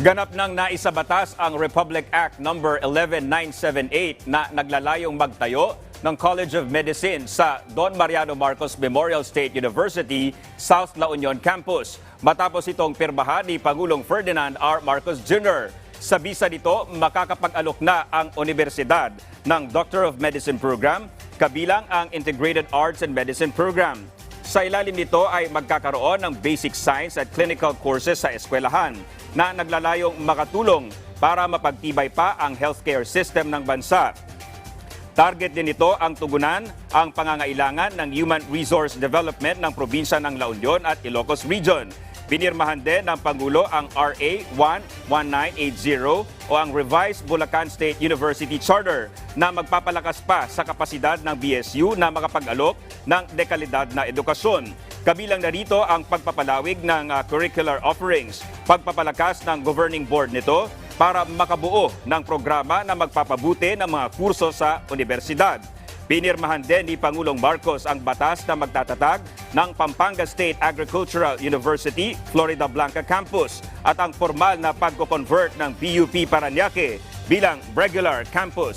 Ganap ng naisabatas ang Republic Act No. 11978 na naglalayong magtayo ng College of Medicine sa Don Mariano Marcos Memorial State University, South La Union Campus. Matapos itong pirmahan ni Pangulong Ferdinand R. Marcos Jr. Sa bisa nito, makakapag-alok na ang universidad ng Doctor of Medicine program, kabilang ang Integrated Arts and Medicine program. Sa ilalim nito ay magkakaroon ng basic science at clinical courses sa eskwelahan na naglalayong makatulong para mapagtibay pa ang healthcare system ng bansa. Target din nito ang tugunan ang pangangailangan ng human resource development ng probinsya ng La Union at Ilocos Region. Binirmahan din ng Pangulo ang RA 11980 o ang Revised Bulacan State University Charter na magpapalakas pa sa kapasidad ng BSU na makapag-alok ng dekalidad na edukasyon. Kabilang na rito ang pagpapalawig ng ah, curricular offerings, pagpapalakas ng governing board nito para makabuo ng programa na magpapabuti ng mga kurso sa universidad. Pinirmahan din ni Pangulong Marcos ang batas na magtatatag ng Pampanga State Agricultural University, Florida Blanca Campus at ang formal na pagko-convert ng PUP Paranaque bilang regular campus.